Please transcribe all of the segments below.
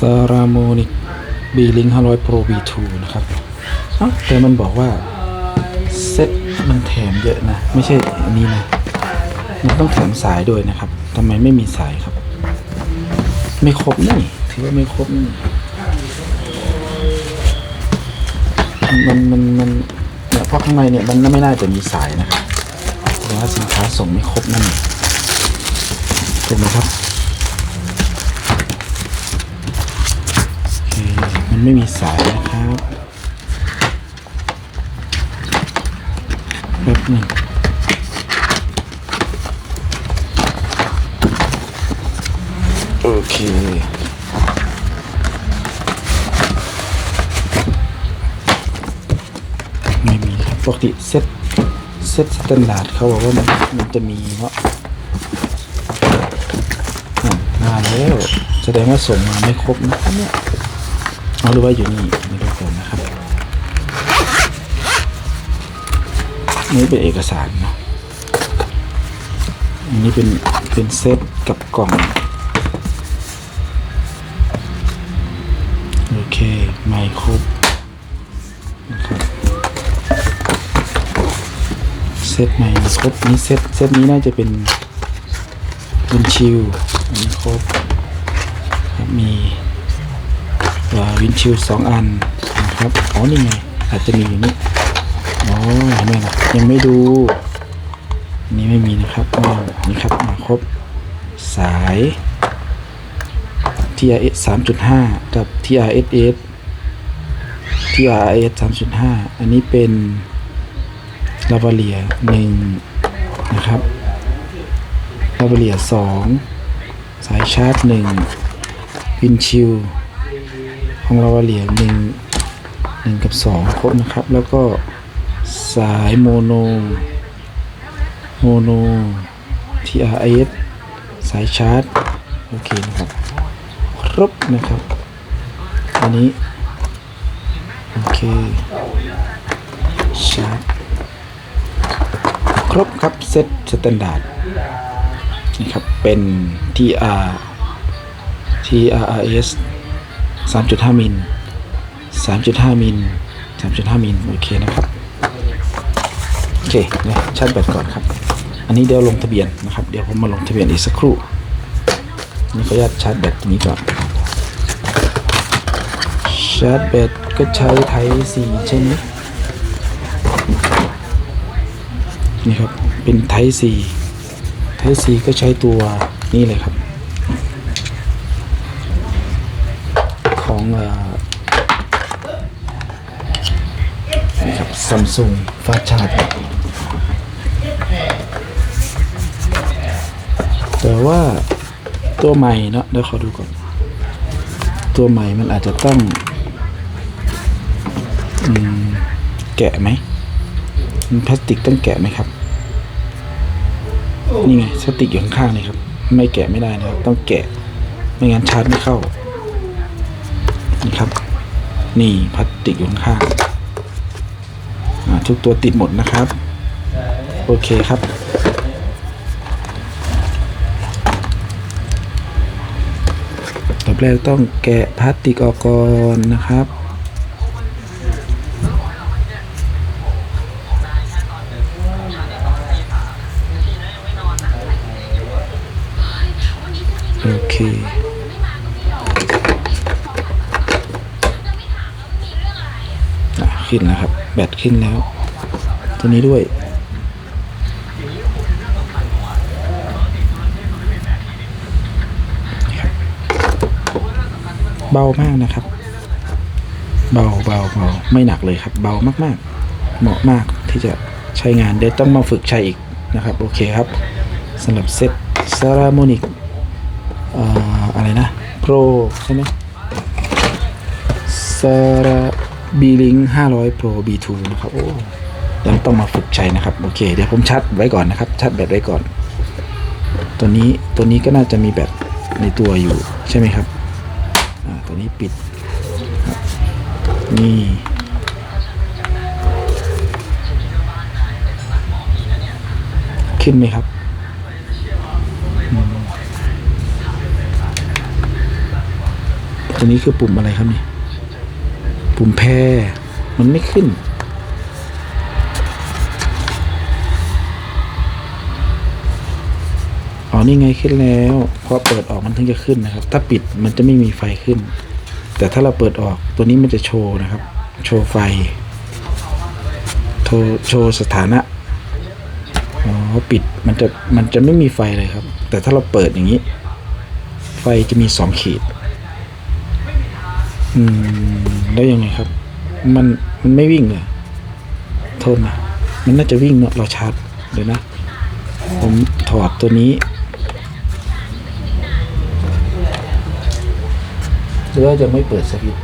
ซาราโมนิกบีลิง500 Pro V2 นะครับเอ้าแต่มันบอกว่า เซ็ตมันแถมเยอะนะ ไม่ใช่อันนี้นะ มันต้องแถมสายด้วยนะครับทำไมไม่มีสายครับ ไม่ครบนี่ ถือว่าไม่ครบนี่มันมันมันเนี่ยเพราะข้างในเนี่ยมันไม่น่าจะมีสายนะครับแสดงว่าสินค้าส่งไม่ครบนั่นเองถูกไหมครับ ไม่มีสายนะครับแป๊บหนึ่งโอเคไม่มีครับปกติเซ็ตเซ็ตสแตนดาร์ดเขาบอกว่ามันมันจะมีเนาะอะมาแล้ว แสดงว่าส่งมาไม่ครบนะครับเนี่ย เอาหรือว่าอยู่นี่ไม่รู้ก่อนนะครับนี่เป็นเอกสารเนาะอันนี้เป็นเป็นเซตกับกล่อง โอเค ไม่ครบนะครับเซตใหม่ครบนี้เซตเซตนี้น่าจะเป็นวินชิลอันนี้ครบมี วินชิลสองอันนะครับอ๋อนี่ไงอาจจะมีอยู่นี่อ๋อเห็นไหมล่ะยังไม่ดูอันนี้ไม่มีนะครับนี่ครับมาครบสาย TRS 3.5 กับ TRSS TRS 3.5 อันนี้เป็นลาบาเลียหนึ่งนะครับลาบาเลียสองสายชาร์จหนึ่งวินชิล ของลาบาเหลียหนึ่งหนึ่งกับสองครบนะครับ แล้วก็สายโมโน โมโน TRS สายชาร์จ โอเคนะครับ ครบนะครับ อันนี้ โอเค ชาร์จ ครบครับ เซตสแตนดาร์ดนี่ครับ เป็น TR TRS 3.5 มิล 3.5 มิล 3.5 มิล โอเคนะครับ โอเคเนี่ยชาร์จแบตก่อนครับ อันนี้เดี๋ยวลงทะเบียนนะครับ เดี๋ยวผมมาลงทะเบียนอีกสักครู่ นี่ขออนุญาตชาร์จแบตตรงนี้ก่อน ชาร์จแบตก็ใช้ไทสีใช่ไหมนี่ครับ เป็นไทซีไทซีก็ใช้ตัวนี่เลยครับ ของนี่ครับซัมซุงฟาชาร์ดแต่ว่าตัวใหม่เนาะเดี๋ยวขอดูก่อน ตัวใหม่มันอาจจะต้องอแกะไหมมันพลาสติกต้องแกะไหมครับ นี่ไงพลาสติกอยู่ข้างๆนี่ครับ ไม่แกะไม่ได้นะครับ ต้องแกะ ไม่งั้นชาร์จไม่เข้า นี่ครับ นี่พลาสติกอยู่ข้างทุกตัวติดหมดนะครับ โอเคครับ ต่อไปแรกต้องแกะพลาสติกออกก่อนนะครับโอเค ขึ้นแล้วครับ แบตขึ้นแล้ว ตัวนี้ด้วย เบามากนะครับ เบาเบาเบาไม่หนักเลยครับ เบามากๆ เหมาะมากที่จะใช้งานเดี๋ยวต้องมาฝึกใช้อีกนะครับ โอเคครับสำหรับเซ็ตซาราโมนิกอะไรนะโปรใช่ไหมซารา บีลิง500 Pro B2 นะครับโอ้ยังต้องมาฝึกใช้นะครับ โอเค เดี๋ยวผมชัดไว้ก่อนนะครับชัดแบตไว้ก่อน ตัวนี้ตัวนี้ก็น่าจะมีแบตในตัวอยู่ใช่ไหมครับอ่าตัวนี้ปิดนี่ขึ้นไหมครับ ตัวนี้คือปุ่มอะไรครับนี่ ปุ่มแพรมันไม่ขึ้น อ๋อ นี่ไงขึ้นแล้ว พอเปิดออกมันถึงจะขึ้นนะครับ ถ้าปิดมันจะไม่มีไฟขึ้น แต่ถ้าเราเปิดออกตัวนี้มันจะโชว์นะครับ โชว์ไฟ โชว์โชว์สถานะ อ๋อ ปิดมันจะมันจะไม่มีไฟเลยครับ แต่ถ้าเราเปิดอย่างนี้ ไฟจะมีสองขีด อืม แล้ยังไงครับ มันมันไม่วิ่งเลยโทษนะมันน่าจะวิ่งเนอะเราชาร์จเดี๋ยวนะ ผมถอดตัวนี้หรือว่าจะไม่เปิดสวิตช์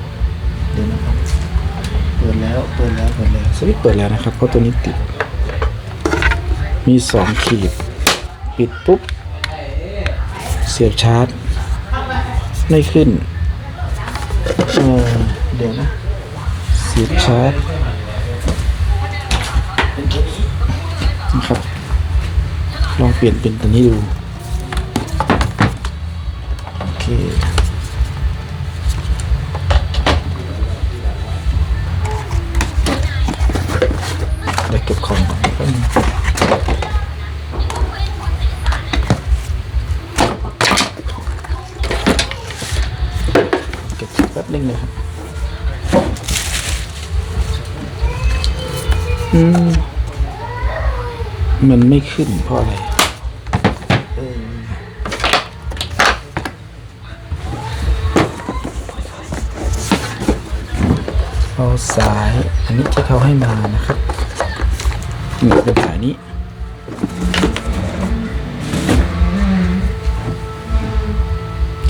เดี๋ยวนะครับเปิดแล้วเปิดแล้วเปิดแล้วสวิตช์เปิดแล้วนะครับ เพราะตัวนี้ติด มีสองขีด ปิดปุ๊บ เสียบชาร์จ ไม่ขึ้น เออเดี๋ยวนะเสียบชาร์จนะครับ ลองเปลี่ยนเป็นตัวนี้ดู โอเคเดี๋ยวเก็บของก่อน มันไม่ขึ้นเพราะอะไรเออเอาสาย อันนี้ที่เขาให้มานะครับนี่เป็นสายนี้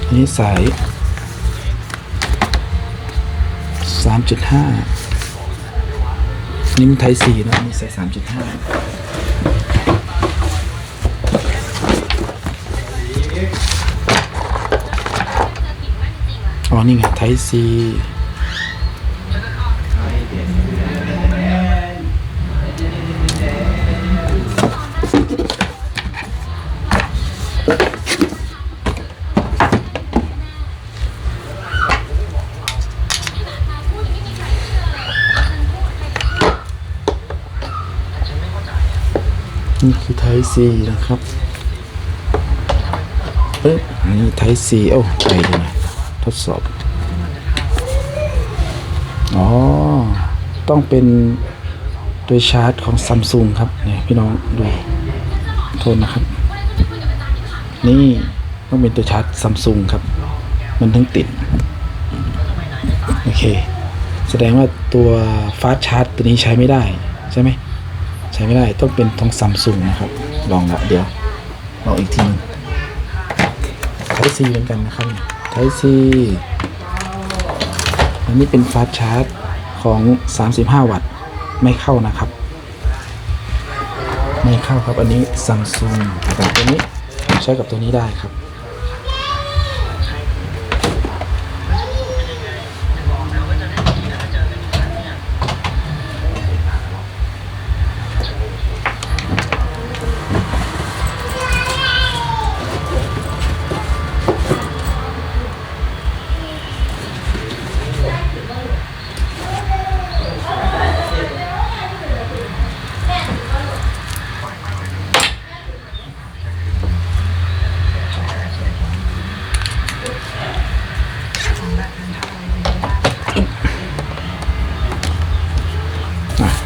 อันนี้สายสามจุดห้า นี่มันไทยสีนะมีใส่สามจุดห้าอ๋อ นี่ไง ไทยสี่ ซีนะครับเอ๊ะนี่ไทซีโอ้ไปเลยนะทดสอบ อ๋อ ต้องเป็นตัวชาร์จของซัมซุงครับเนี่ยพี่น้องดูโทษนะครับ นี่ต้องเป็นตัวชาร์จซัมซุงครับ มันถึงติด โอเค แสดงว่าตัวฟาสชาร์จตัวนี้ใช้ไม่ได้ใช่ไหม ใช้ไม่ได้ต้องเป็นของซัมซุงนะครับ ลองละเดี๋ยวลองอีกทีไทซีเหมือนกันนะครับไทซีอันนี้เป็นฟาสชาร์จของ 35 วัตต์ไม่เข้านะครับ ไม่เข้าครับอันนี้ซัมซุงแต่ตัวนี้ใช้กับตัวนี้ได้ครับ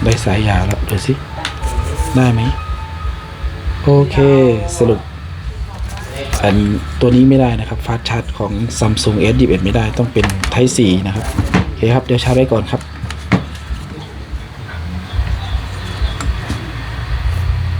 ได้สายยาวแล้วดูสิ ได้ไหม โอเคสรุป อันตัวนี้ไม่ได้นะครับ ฟาสชาร์จของ Samsung S21 ไม่ได้ต้องเป็น Type C นะครับ โอเคครับ เดี๋ยวชาร์จไว้ก่อนครับ